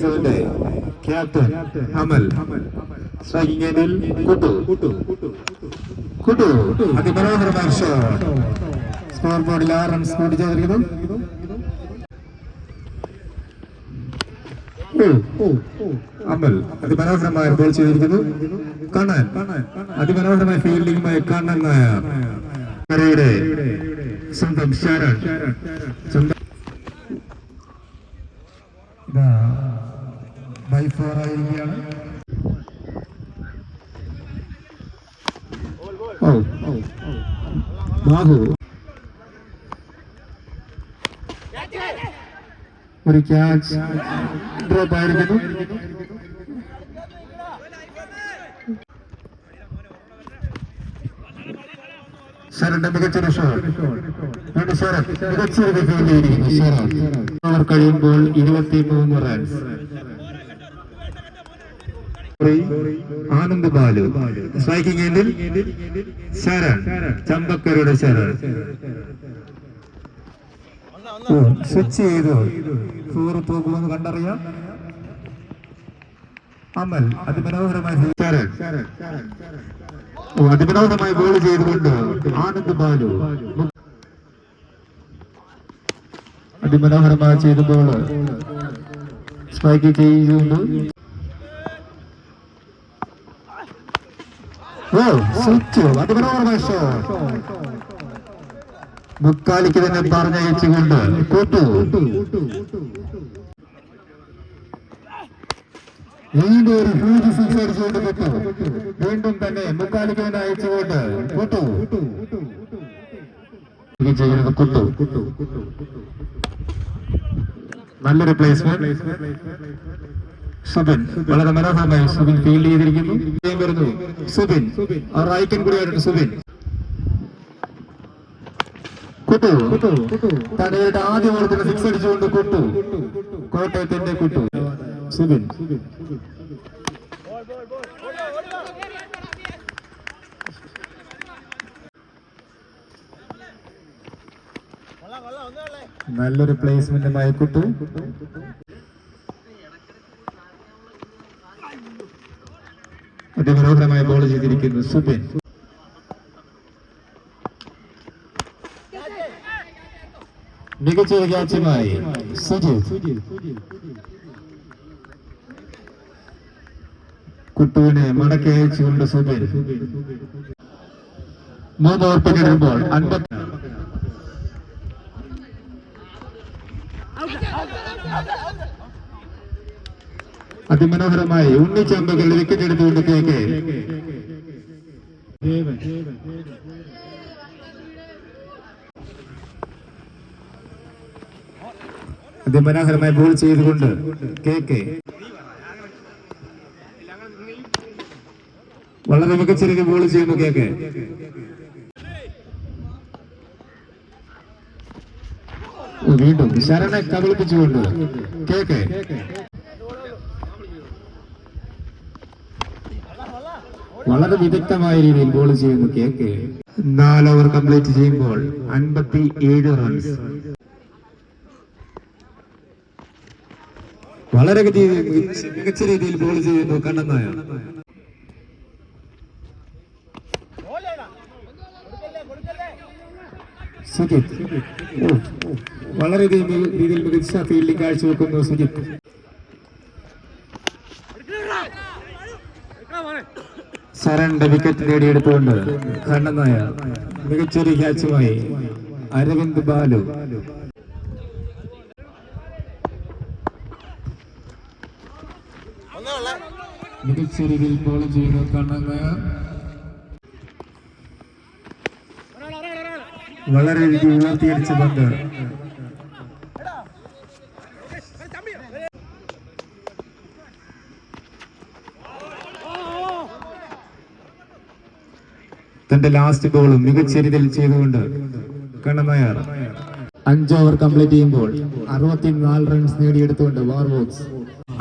Captain അമൽ എൻഡിൽ കുട്ടു. കുട്ടു. അതിമനോഹരമായ ഷോട്ട്. സ്കോർ ബോർഡിൽ ആറ് റൺസ് കൂടി ചേർക്കുന്നു അമൽ അതിമനോഹരമായ ബോൾ ചെയ്തിരിക്കുന്നു. കണ്ണൻ. അതിമനോഹരമായ ഫീൽഡിംഗുമായി കണ്ണൻ നായർ. സ്വന്തം ശരൺ. സ്വന്തം ബൈ ഫോർ ആയിരിക്കുകയാണ് ഒരു ക്യാച്ച് ഡ്രോപ്പ് ആയിരിക്കുന്നു ശരന്റെ മികച്ചൊരു ഷോട്ട് ശരൺ മികച്ചൊരു കഴിയുമ്പോൾ ഇരുപത്തി മൂന്ന് റൺസ് ആനന്ദ് ബാലു. സ്ട്രൈക്കിംഗ് എൻഡിൽ ശരൺ ചമ്പക്കരയുടെ ശരൺ. സ്വിച്ച് ചെയ്തു. ഫോർ പോകുമെന്ന് കണ്ടറിയാം. അമൽ അതിമനോഹരമായി അതിമനോഹരമായി ബോൾ ചെയ്തുകൊണ്ട് ആനന്ദ് ബാലു അതിമനോഹരമായി ചെയ്ത ബോൾ സ്ട്രൈക്ക് ചെയ്തുകൊണ്ട് ഓ സ്വിച്ച് അതിമനോഹരമായ ഷോട്ട് മുക്കാലിക്ക് തന്നെ പറഞ്ഞയച്ചുകൊണ്ട് കൂട്ടു. വീണ്ടും ഒരു ഹ്യൂജ് സിക്സ് അടിച്ചുകൊണ്ട് കൂട്ടു. വീണ്ടും തന്നെ മുക്കാലിക്ക് തന്നെ അയച്ചുകൊണ്ട് കൂട്ടു. ചെയ്യുന്നത് കുട്ടു. നല്ലൊരു പ്ലേസ്മെന്റ് സുബിൻ. വളരെ മനോഹരമായി സുബിൻ ഫീൽഡ് ചെയ്തിരിക്കുന്നു. വരുന്നു. സുബിൻ. ആ റൈക്കൻ കൂടിയായിട്ടുണ്ട് സുബിൻ. കുട്ടു. തടയുടെ ആദ്യ ഓളത്തിന് സിക്സ് അടിച്ചുകൊണ്ട് കുട്ടു. കോട്ടയത്തിന്റെ കുട്ടു. സുബിൻ. നല്ലൊരു പ്ലേസ്മെന്റുമായി കുട്ടു. ബോൾ ചെയ്തിരിക്കുന്നു. സുബിൻ. മികച്ച ക്യാച്ചുമായി സുജിത്. കുട്ടുവിനെ മടക്കി അയച്ചുകൊണ്ട് സുബിൻ. മൂന്ന് ഓവർ പിന്നിടുമ്പോൾ അൻപത്തി അതിമനോഹരമായി ഉണ്ണിച്ചമ്പകളുടെ വിക്കറ്റ് എടുത്തുകൊണ്ട് കെ കെ അതിമനോഹരമായി ബോൾ ചെയ്തുകൊണ്ട് കേക്ക് വളരെ മികച്ച രീതിയിൽ ബോൾ ചെയ്യുന്നു കേക്ക് വീണ്ടും ശരണെ കബളിപ്പിച്ചുകൊണ്ട് കെ കെ വളരെ വിദഗ്ധമായ രീതിയിൽ ബോൾ ചെയ്യുന്നു കെ കെ നാല് ഓവർ കംപ്ലീറ്റ് ചെയ്യുമ്പോൾ അൻപത്തി ഏഴ് റൺസ് വളരെ മികച്ച- രീതിയിൽ ബോൾ ചെയ്യുന്നു കണ്ണൻ നായർ സുജിത് വളരെ രീതിയിൽ രീതിയിൽ മികച്ച ഫീൽഡിംഗ് കാഴ്ചവെക്കുന്നു സുജിത് ശരണിന്റെ വിക്കറ്റ് നേടിയെടുത്തുകൊണ്ട് കണ്ണൻ നായർ മികച്ചൊരു ക്യാച്ചുമായി അരവിന്ദ് ബാലു. മികച്ച രീതിയിൽ ബോൾ ചെയ്യുന്നു വളരെ ഉയർത്തിയടിച്ച പന്ത് തന്റെ ലാസ്റ്റ് ബോൾ മികച്ച രീതിയിൽ ചെയ്തുകൊണ്ട് കണ്ണനായർ അഞ്ച് ഓവർ കംപ്ലീറ്റ് ചെയ്യുമ്പോൾ അറുപത്തിനാല് റൺസ് നേടിയെടുത്തുകൊണ്ട് വാർവോക്സ്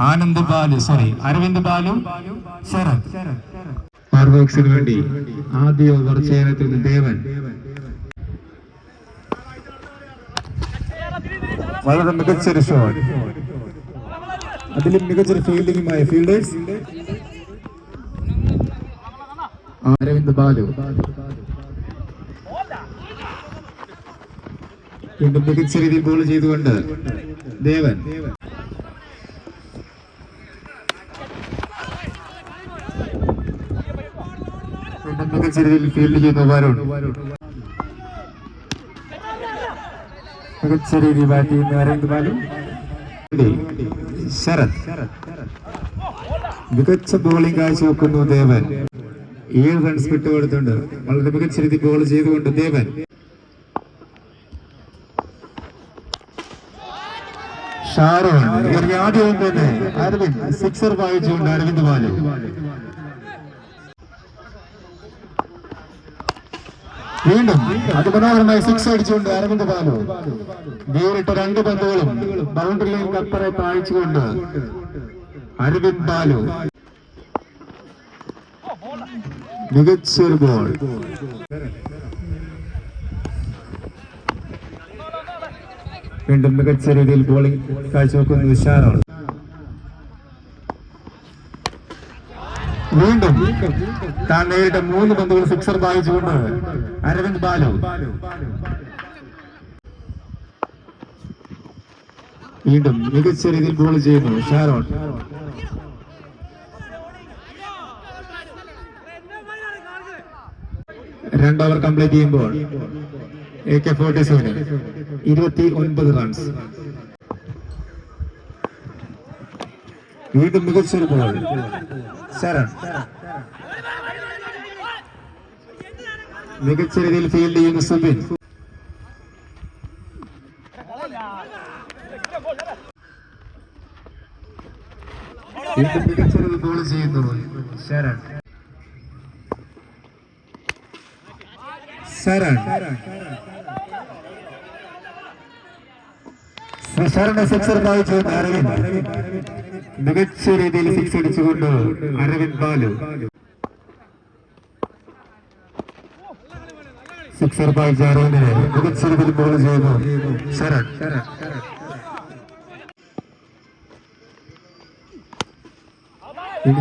ആനന്ദ് ബാലു സോറി അരവിന്ദ് ബാലു ശരത്. വാർ ബോക്സിന് വേണ്ടി ആദ്യ ഓവർ ചെയ്യാനെത്തുന്ന ദേവൻ. വളരെ മികച്ചൊരു ഷോട്ട് അതിലും മികച്ചൊരു ഫീൽഡിങ്ങുമായ ഫീൽഡേഴ്സ് അരവിന്ദ് ബാലു. വീണ്ടും മികച്ച രീതിയിൽ ബോൾ ചെയ്തുകൊണ്ട് ദേവൻ. മികച്ച രീതിയിൽ ഫീൽഡ് ചെയ്യുന്നു വരുൺ. മികച്ച രീതിയിൽ ബാറ്റ് ചെയ്യുന്ന അരവിന്ദ് ബാലു. ശരത്. മികച്ച ബോളിംഗ് കാഴ്ചവെക്കുന്നു ദേവൻ. ഏഴ് റൺസ് വിട്ടുകൊടുത്തുണ്ട് വളരെ മികച്ച രീതി ബോൾ ചെയ്തുകൊണ്ട് ദേവൻ. ഷാരോൺ ഇവർക്ക് ആദ്യം തന്നെ. അരവിന്ദ് സിക്സർ വായിച്ചുകൊണ്ട് അരവിന്ദ് ബാലു വീണ്ടും അതിമനോഹരമായി സിക്സ് അടിച്ചുകൊണ്ട് അരവിന്ദ് ബാലു നേരിട്ട രണ്ട് പന്തുകളും ബൗണ്ടറി ലൈൻ അപ്പറെ പായിച്ചുകൊണ്ട് അരവിന്ദ് ബാലു മികച്ചൊരു ബോൾ വീണ്ടും മികച്ച രീതിയിൽ ബോളിംഗ് കാഴ്ചവെക്കുന്ന ഷാരോൺ വീണ്ടും താൻ നേരിട്ട മൂന്ന് പന്തുകൾ സിക്സർ വായിച്ചുകൊണ്ട് അരവിന്ദ് ബാലു. വീണ്ടും മികച്ച രീതിയിൽ ബോൾ ചെയ്യുന്നു ഷാരോൺ രണ്ട് ഓവർ കംപ്ലീറ്റ് ചെയ്യുമ്പോൾ എ കെ ഫോർട്ടി സെവന് ഇരുപത്തി ഒൻപത് റൺസ് വീണ്ടും മികച്ചൊരു ബോൾ ശരൺ. മികച്ച രീതിയിൽ ഫീൽഡ് ചെയ്യുന്ന സുബിൻ. വീണ്ടും മികച്ച രീതിയിൽ ബോൾ ചെയ്യുന്നു ശരൺ. ശരൺ ശരണ സിക്സർ വായിച്ചു അരവിന്ദ്. മികച്ച രീതിയിൽ സിക്സ് അടിച്ചുകൊണ്ട് അരവിന്ദ് ബാലു. സിക്സർ വായിച്ച അരവിന്ദിനെ മികച്ച രീതിയിൽ ബോൾ ചെയ്യുന്നു ശരൺ ശരൺ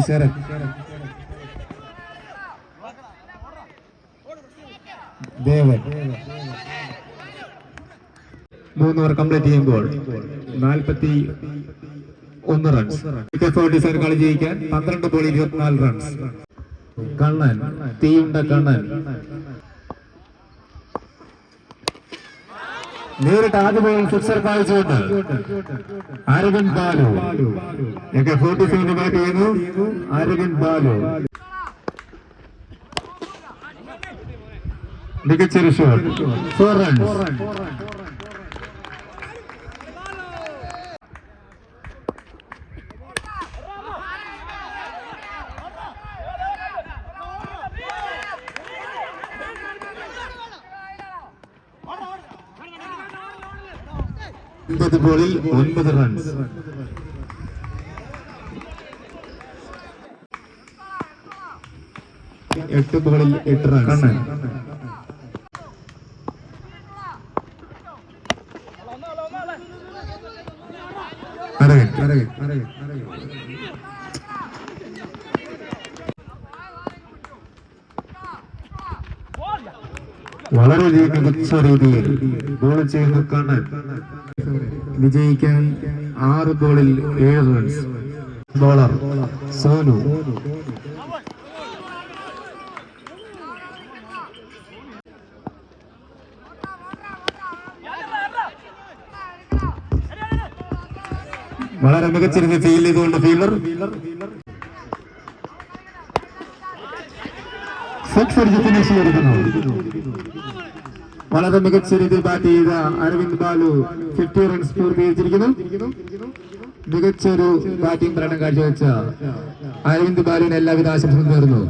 ശരൺ ദേവൻ. മൂന്ന് ഓവർ കംപ്ലീറ്റ് ചെയ്യുമ്പോൾ നാൽപ്പത്തി ഒന്ന് റൺസ് ഫോർട്ടി സെവൻ കളി ജയിക്കാൻ പന്ത്രണ്ട് ബോൾ ഇരുപത്തിനാല് റൺസ് കണ്ണൻ തീയുണ്ട കണ്ണൻ. നേരിട്ട് ആദ്യ ball sixer കാഴ്ചയുണ്ട്. Aravind Balu. Forty seven bat ചെയ്യുന്നു. അരവിന്ദ് ബാലു. ഫോർ റൺസ് ഒൻപത് ബോളിൽ ഒൻപത് റൺസ് എട്ട് ബോളിൽ എട്ട് റൺസ് അരവിന്ദ് വളരെയധികം മികച്ച രീതിയിൽ ബോൾ ചെയ്യുന്ന കാണാൻ വിജയിക്കാൻ ആറ് ഗോളിൽ ഏഴ് റൺസ്. ബോളർ സോനു. വളരെ മികച്ച രീതിയിൽ ഫീൽ ചെയ്തുകൊണ്ട് ഫീൽഡർ വളരെ മികച്ച രീതിയിൽ ബാറ്റ് ചെയ്ത അരവിന്ദ് ബാലു ഫിഫ്റ്റി റൺസ് പൂർത്തീകരിച്ചിരിക്കുന്നു. മികച്ചൊരു ബാറ്റിംഗ് പ്രകടനം കാഴ്ചവെച്ച അരവിന്ദ് ബാലുവിന് എല്ലാവിധ ആശംസകളും നേർന്നു